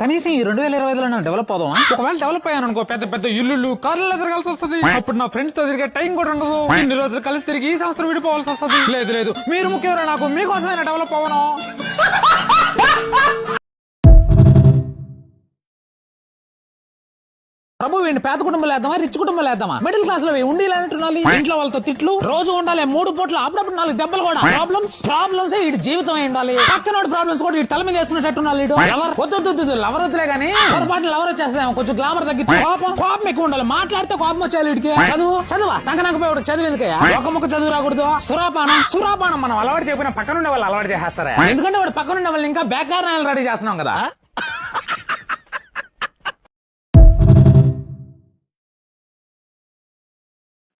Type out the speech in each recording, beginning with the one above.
కనీసం ఈ రెండు వేల ఇరవై ఐదులో నేను డెవలప్ అవుదాం ఒకవేళ డెవలప్ అయ్యాను అనుకో పెద్ద పెద్ద ఇల్లు కార్లలో తిరగాల్సి వస్తుంది. అప్పుడు నా ఫ్రెండ్స్తో తిరిగే టైం కూడా ఉండదు. ఇన్ని రోజులు కలిసి తిరిగి ఈ సంవత్సరం విడిపోవాల్సి వస్తుంది. లేదు లేదు. మీరు ముఖ్యమైన నాకు మీకోసమైనా డెవలప్ అవ్వను. ప్రభు వీడిని పేద కుటుంబం లేదా రిచ్ కుటుంబం లేదా మిడిల్ క్లాస్లో ఉండి ఉండాలి ఇంట్లో వాళ్ళతో తిట్లు. రోజు ఉండాలి మూడు పూట్ల అప్పుడప్పుడు నాలుగు దెబ్బలు కూడా. ప్రాబ్లమ్స్ ప్రాబ్లమ్స్ వీడి జీవితం ఉండాలి. పక్కన ప్రాబ్లమ్స్ కూడా వీడి తల మీద వేసుకున్నట్టు ఉండాలి లవర్ వద్దు లవర్ వద్దులే గానీ పొరపాటు లవర్ వచ్చేస్తాం కొంచెం గ్లామర్ తగ్గించి. కోపం కోపం ఎక్కువ ఉండాలి. మాట్లాడితే కోపం వచ్చేయాలి వీడికి. చదువు చదువా? సంకనాక పోయి చదువు ఎందుకయ్యా? ఒక ముక్క చదువు రాకూడదు. సురాపానం సురాపానం మనం అలవాటు చేయకపోయినా పక్కన ఉండే వాళ్ళు అలవాటు చేస్తారా ఎందుకంటే వాడు పక్కన ఉండే వాళ్ళు ఇంకా బేకారణాలు రెడీ చేస్తున్నాం కదా.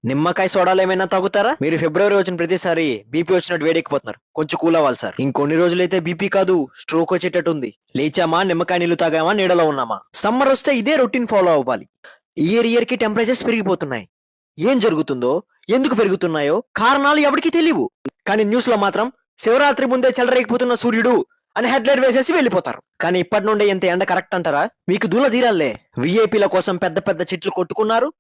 నిమ్మకాయ సోడాలు ఏమైనా తాగుతారా? మీరు ఫిబ్రవరి వచ్చిన ప్రతిసారి బీపీ వచ్చినట్టు వేడెక్కిపోతున్నారు. కొంచెం కూల్ అవ్వాలి సార్. ఇంకొన్ని రోజులైతే బీపీ కాదు స్ట్రోక్ వచ్చేటట్టు ఉంది లేచామా నిమ్మకాయ నీళ్ళు తాగామా నీడలో ఉన్నామా? సమ్మర్ వస్తే ఇదే రొటీన్ ఫాలో అవ్వాలి. ఇయర్ ఇయర్కి టెంపరేచర్స్ పెరిగిపోతున్నాయి. ఏం జరుగుతుందో ఎందుకు పెరుగుతున్నాయో కారణాలు ఎవరికి తెలియవు కానీ న్యూస్లో మాత్రం శివరాత్రి ముందే చెలరేకపోతున్న సూర్యుడు అని హెడ్లైట్ వేసేసి వెళ్ళిపోతారు. కానీ ఇప్పటి నుండి ఎంత ఎండ కరెక్ట్ అంటారా? మీకు దూల తీరాలే. విఐపీల కోసం పెద్ద పెద్ద చెట్లు కొట్టుకున్నారు.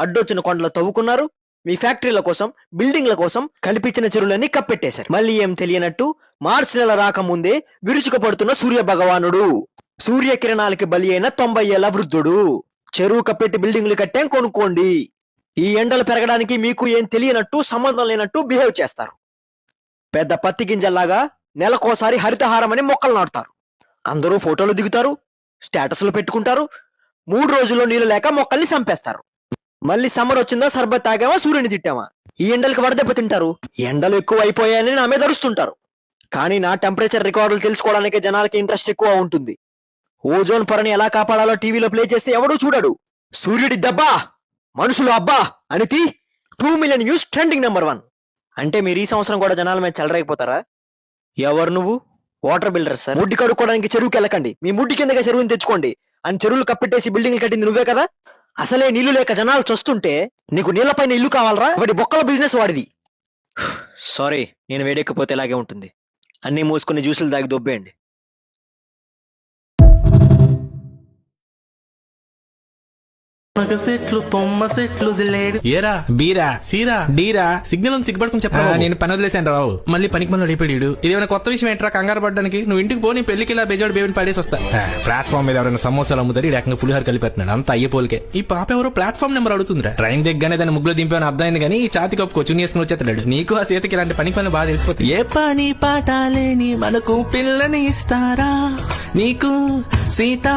అడ్డొచ్చిన కొండలు తవ్వుకున్నారు. మీ ఫ్యాక్టరీల కోసం బిల్డింగ్ల కోసం కనిపించిన చెరువులన్నీ కప్పెట్టేశారు. మళ్ళీ ఏం తెలియనట్టు మార్చి నెల రాకముందే విరుచుకుపడుతున్న సూర్య భగవానుడు సూర్యకిరణాలకి బలి అయిన తొంభై ఏళ్ళ వృద్ధుడు. చెరువు కప్పెట్టి బిల్డింగ్లు కట్టాం కొనుక్కోండి. ఈ ఎండలు పెరగడానికి మీకు ఏం తెలియనట్టు సంబంధం లేనట్టు బిహేవ్ చేస్తారు. పెద్ద పత్తి గింజల్లాగా నెలకోసారి హరితహారం అని మొక్కలు నాటుతారు. అందరూ ఫోటోలు దిగుతారు స్టేటస్లు పెట్టుకుంటారు. మూడు రోజుల్లో నీళ్ళు లేక మొక్కల్ని చంపేస్తారు. మళ్ళీ సమ్మర్ వచ్చిందా సర్బత్ తాగామా సూర్యుని తిట్టామా ఈ ఎండలకు వడదెబ్బ తింటారు. ఎండలు ఎక్కువ అయిపోయాయని నా మీద అరుస్తుంటారు. కానీ నా టెంపరేచర్ రికార్డులు తెలుసుకోవడానికి జనాలకి ఇంట్రెస్ట్ ఎక్కువ ఉంటుంది. ఓజోన్ పొరని ఎలా కాపాడాలో టీవీలో ప్లే చేస్తే ఎవడూ చూడడు. సూర్యుడి దెబ్బా మనుషులు అబ్బా అని తీ two million news trending number one అంటే మీరు ఈ సంవత్సరం కూడా జనాల మీద చెలరైపోతారా ఎవరు నువ్వు? వాటర్ బిల్డర్ సార్ ముడ్డి కడుక్కోవడానికి చెరువుకి వెళ్ళకండి. మీ ముడ్డి కిందగా చెరువుని తెచ్చుకోండి. అని చెరువులు కప్పెట్టేసి బిల్డింగ్లు కట్టింది నువ్వే కదా? అసలే నీళ్ళు లేక జనాలు చూస్తుంటే నీకు నీళ్ళపైన ఇల్లు కావాలరా? వాడి బొక్కల బిజినెస్ వాడిది. సారీ నేను వేడెక్కపోతే ఇలాగే ఉంటుంది. అన్నీ మూసుకుని జ్యూసులు తాగి దొబ్బేయండి. సెట్లు తొమ్మ సెట్లు లేడు ఏరా బీరా సీరా డీరా సిగ్నల్ ఉంది సిగ్గుపడుకుని చెప్పరా నేను పని వదిలేసాను రావు మళ్ళీ పనికి మళ్ళీ అడిగిపోయాడు ఏమైనా కొత్త విషయం ఏంట్రా కంగారు పడడానికి? నువ్వు ఇంటికి పోనీ పెళ్ళికి ఇలా బేజోడు బేబీని పడేసి వస్తా. ప్లాట్ఫామ్ మీద ఎవరైనా సమోసాలు అమ్ముతారు ఏకంగా పులిహార కలిపేస్తున్నాడు. అంతా అయ్యేపోలికే ఈ పాప ఎవరు ప్లాట్ఫామ్ నెంబర్ అడుగుతుందిరా. ట్రైన్ దగ్గరనే దాన్ని ముగ్గులో దింపేవని అర్థమైంది కానీ ఈ చాతి కప్పుకో చున్నీ వేసుకుని వచ్చేస్తాడు నీకు ఆ సీతకి ఇలాంటి పని పని బాగా తెలిసిపోతుంది ఏ పని పాట లేని మనకు పిల్లని ఇస్తారా? నీకు సీత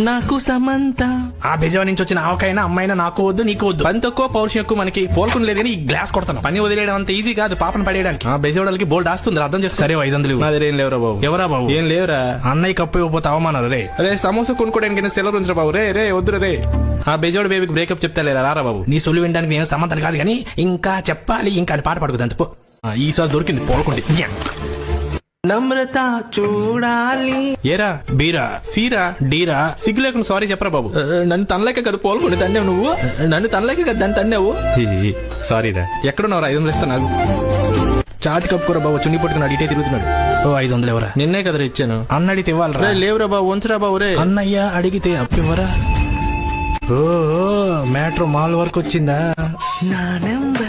నాకు సమంత. ఆ బెజవా నుంచి వచ్చిన ఆవకైనా అమ్మాయినా నాకు వద్దు నీకు వద్దు. పని తక్కువ పౌరుష ఎక్కువ మనకి పోల్కొని లేదని ఈ గ్లాస్ కొడతాను. పని వదిలేయడం అంత ఈజీ కాదు పాపను పడేయడానికి. ఆ బెజవాడలకి బోల్డ్ ఆస్తుంది అర్థం చేస్తా సరే ఐదు వందలు అదే ఏం లేవురా బాబు. ఎవరా బాబు? ఏం లేవురా. అన్నయ్య కప్పు ఇవ్వకపోతే అవమానాలు రే. అదే సమోసా కొనుక్కోడానికి సెలవు ఉంచరా బాబు. రే రే వద్దు రే. ఆ బెజోడ్ బేబీకి బ్రేకప్ చెప్తా లేరా రారా బాబు? నీ సొల్లు వినడానికి నేను సమంతం కాదు కానీ ఇంకా చెప్పాలి ఇంకా పాట పడుకుదంత ఈసారి దొరికింది పోలకుండి. నమ్రత చూడాలి. ఏరా బీరా సీరా డీరా సిగ్గు లేకుండా సారీ చెప్పరా బాబు. నన్ను తనలేక కదా పోల్కొని తన్నావు నువ్వు. నన్ను తనలేక కదా దాన్ని తన్నావు. సారీరా. ఎక్కడున్నావు ఐదు వందలు ఇస్తాను నాకు చాతి కప్పుకోరా బాబు చున్ని పట్టుకుని ఇటే తిరుగుతున్నాడు. ఓ ఐదు వందలు ఎవరా? నిన్నే కదరా ఇచ్చాను. అన్నడితే ఇవ్వాలి లేవురా బాబు ఉంచరా బాబు రే. అన్నయ్య అడిగితే అప్పివ్వరా? మ్యాటర్ మాల్ వరకు వచ్చిందా?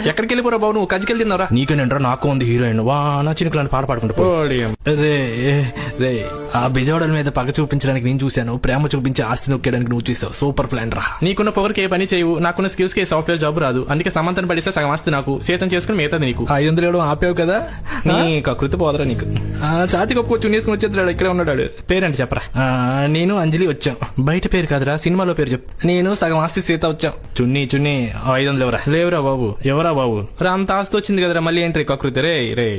ఎక్కడికి వెళ్ళిపోరా బాబు నువ్వు కజికెళ్ళి నీకు నీకేనంటారా నాకు ఉంది హీరోయిన్. వా నా చినుకులాంటి పాట పాడుకుంటే ఆ బిజవాడల మీద పగ చూపించడానికి నేను చూశాను. ప్రేమ చూపించి ఆస్తి నొక్కేయడానికి నువ్వు చూసావు సూపర్ ప్లాన్ రా. నీకున్న పొగరికి ఏ పని చేయవు. నాకున్న స్కిల్స్కి సాఫ్ట్వేర్ జాబ్ రాదు. అందుకే సమంతం పడిస్తే సగం ఆస్తి నాకు. సీతం చేసుకుని మిగతాది నీకు. ఐదు వందలు ఆపావు కదా? నీ కృతి పోదరా నీకు. ఛాతి కప్పుకొచ్చి నేసుకుని వచ్చేస్తాడు ఇక్కడే ఉన్నాడు. పేరంటే చెప్పరా. నేను అంజలి వచ్చాం. బయట పేరు కాదురా సినిమాలో పేరు చెప్పు. నేను సగం ఆస్తి సీత వచ్చాం. చున్నీ చున్నీ ఐదు వందలు ఎవరా? లేవురా బాబు. ఎవరా బాబు? రా అంత ఆస్తి వచ్చింది కదరా మళ్ళీ ఏంటి కకృతి? రే రే.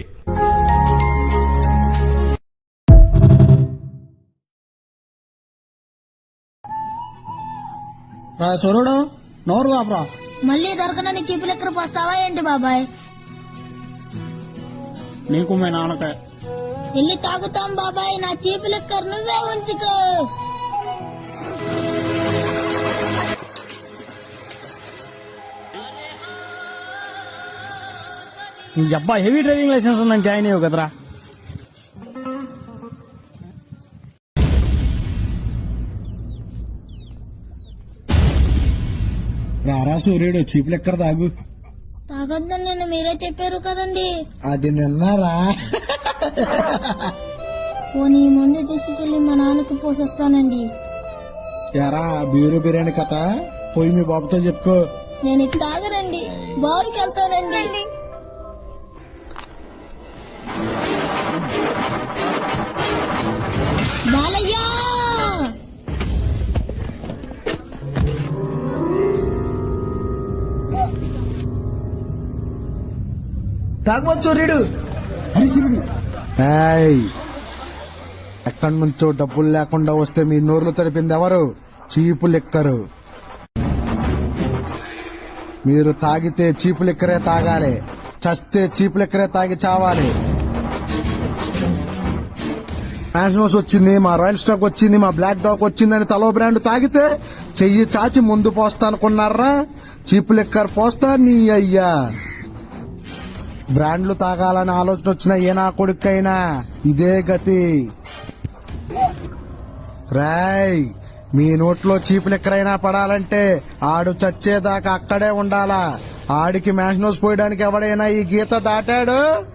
రా నోరు కాపురా మళ్ళీ దొరకనని చీపులెక్కడికి పోస్తావా ఏంటి బాబాయ్? నీకు మీ నాన్నకాయ వెళ్ళి తాగుతాం బాబాయ్. నా చీపు లెక్కర్ నువ్వే ఉంచుకో. నీ అబ్బా హెవీ డ్రైవింగ్ లైసెన్స్ ఉందని జాయిన్ అయ్యావు కదరా. రారా సూర్యుడు చీపులు ఎక్కడ తాగు? తాగొద్దని నిన్న మీరే చెప్పారు కదండి. అది నిన్నారా? పోనీ ముందు తీసుకెళ్ళి మా నాన్నకి పోసొస్తానండి. ఎరా బీరు బిర్యానీ కథ? పోయి మీ బాబుతో చెప్పుకో. నేను ఇది తాగనండి. బారుకి వెళ్తానండి. బాలయ్య! తాగబోతు సూర్యుడు. హరి సూర్యుడు ఏయ్ ఎక్కడి నుంచో డబ్బులు లేకుండా వస్తే మీ నోర్లు తడిపింది ఎవరు? Cheap liquor. మీరు తాగితే చీపు లెక్కరే తాగాలి. చస్తే చీపు లెక్కరే తాగి చావాలి. మ్యాన్షనోస్ వచ్చింది మా రాయల్ స్టాక్ వచ్చింది మా బ్లాక్ డాక్ వచ్చిందని తలో బ్రాండ్ తాగితే చెయ్యి చాచి ముందు పోస్తా అనుకున్నారా? చీపు లెక్కర్ పోస్తా నీ అయ్యా. బ్రాండ్లు తాగాలని ఆలోచన వచ్చిన ఏ నా కొడుకైనా ఇదే గతి. రాయ్ మీ నోట్లో చీపులు ఎక్కడైనా పడాలంటే ఆడు చచ్చేదాకా అక్కడే ఉండాలా? ఆడికి మ్యాష్ పోయడానికి ఎవడైనా ఈ గీత దాటాడు?